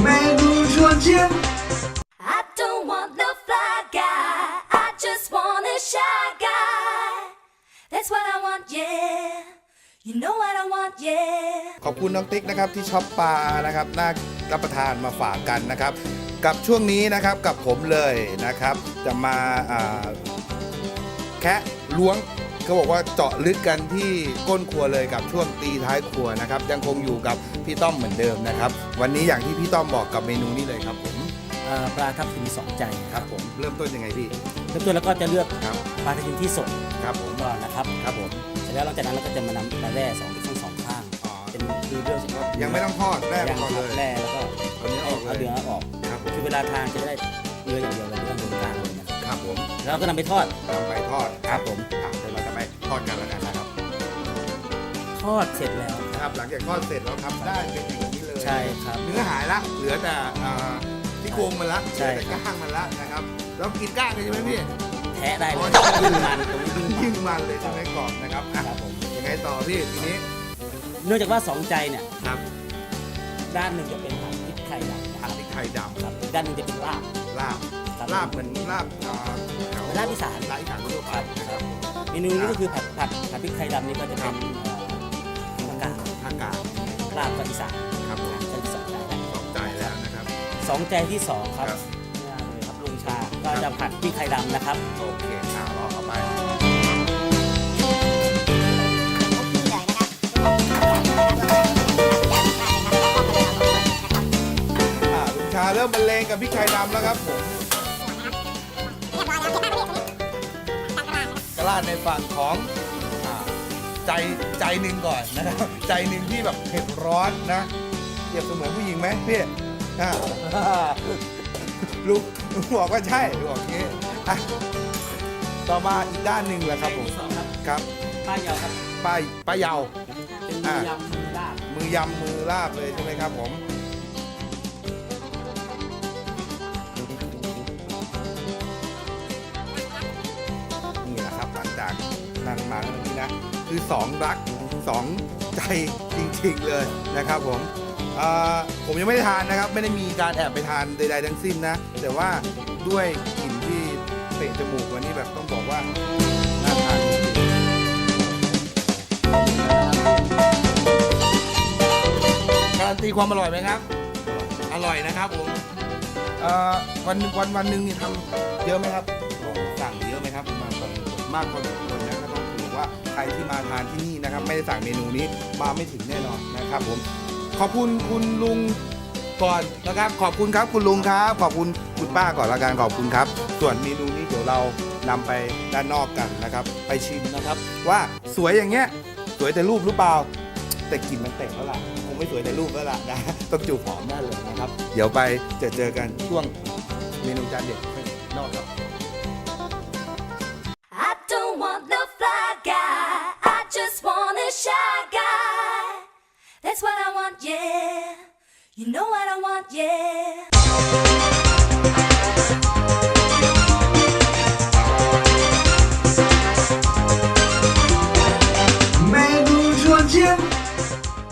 เมนูชวนชิม I don't want no fly guy. I just want a shy guy. That's what I want, yeah. You know what I want, yeah. ขอบคุณน้องติ๊กนะครับที่ช็อปปลานะครับน่ารับประทานมาฝากกันนะครับ กับช่วงนี้นะครับกับผมเลยนะครับ จะมาอ่าแคะล้วง เขาบอกว่าเจาะลึกกันที่ก้นครัวเลยกับช่วงตีท้ายครัวนะครับ ยังคงอยู่กับพี่ต้อมเหมือนเดิมนะครับ วันนี้อย่างที่พี่ต้อมบอกกับเมนูนี้เลยครับผมเอ่อปลาทับทิมสองใจครับผมเริ่มต้นยังไงพี่เริ่มต้นแล้วก็จะเลือกครับปลาทับทิมที่สดครับผมก่อนนะครับครับผมเสร็จแล้วหลังจากนั้นเราก็จะมานำปลาแร่สองทั้งสองข้าง อ๋อเป็นคือเรื่องยังไม่ต้องทอดแรกยังก่อนคเลรับยแร่แล้วก็เอาเนื้อออกเอาเลยเนื้อออก ครับผมคือเวลาทานจะได้เนื้ออย่างเดียวเลยไม่ต้องโดนกลางเลยนะครับครับผมแล้วก็นำไปทอดนำไปทอดครับผมอะเดี๋ยวเราจะไปท อดกันแล้วกันนะครับทอดเสร็จแล้วครับหลังจากทอดเสร็จเราทำได้เป็นอย่างนี้เลยใช่ครับ เนื้อหายละเหลือแต่อ่าที่โครงมันละใช่เหลือแต่ก้างมันละนะครับแล้วกินก้างเลยใช่ไหมพี่ แทะได้เลยโอ้ยยิ่งมันตรงนี้ยิ่งยิ่งมันมันเลยใช่ไหมกรอบนะครับอะครับผม ยังไงต่อพี่ทีนี้เนื่องจากว่าสองใจเนี่ยครับด้านหนึ่งจะเป็นผัดพริกไทยดำนะคผัรัดบพริกไทยดครับอีกด้านหนึ่งจะเป็นลาบำลาบครับลาบเหมือนลาบอ่าแถวลาบอีสานลาบอีสานทั่วไปนะครับ เมนูนี้ก็คือผัดผัดผัดพริกไทยดำนี่ก็จะเป็นเอ่อผักกาดอากาศลาบก็อีสานครับผมใจที่สองใจแล้วสองใจแล้วนะครับสองใจที่สองครับครับง่ายเลยครับลุงชาก็จะผัดพริกไทยดำนะครับโอเคอ่ารอเข้าไปอ่าลุงชาเริ่มบรรเลงกับพริกไทยดำแล้วครับผม ระลาดในฝั่งของอาใจใจหนึ่งก่อนนะครับ ใจหนึ่งที่แบบเผ็ดร้อนนะเปรียบเสมือนผู้หญิงไหมพี่อ่าลูกลูกบอกว่าใช่ลูกบอกอย่างงี้อะต่อมาอีกด้านหนึ่งแหละครับผมสองครับครับป้ายาวครับป้ายป้ายเยาเป็นอ่ายำมือลาบมือยำมือลาบเลยใช่ไหมครับผม นะคือสองรักสองใจจริงๆเลยนะครับผมผมยังไม่ได้ทานนะครับ ไม่ได้มีการแอบไปทานใดๆทั้งสิ้นนะ แต่ว่าด้วยกลิ่นที่เตะจมูกวันนี้แบบต้องบอกว่าน่าทานจริงๆการันตีความอร่อยไหมครับ อร่อยนะครับผมวันวันวันหนึ่งนี่ทำเยอะไหมครับ สั่งเยอะไหมครับ มากกว่ามากกว่า หนึ่งคนนะก็ต้องถือว่าใครที่มาทานที่นี่นะครับ ไม่ได้สั่งเมนูนี้มาไม่ถึงแน่นอนนะครับผมขอบคุณคุณลุงก่อนนะครับ ขอบคุณครับคุณลุงครับ ขอบคุณคุณป้าก่อนละกันขอบคุณครับ ส่วนเมนูนี้เดี๋ยวเรานำไปด้านนอกกันนะครับ ไปชิมนะครับ ว่าสวยอย่างเงี้ยสวยแต่รูปหรือเปล่าแต่กลิ่นมันเตะแล้วล่ะคงไม่สวยแต่รูปแล้วล่ะนะต้องจูบหอมได้เลยนะครับ เดี๋ยวไปเจอเจอกันช่วงเมนูจานเด็ดนอกครับ You know what I want, yeah.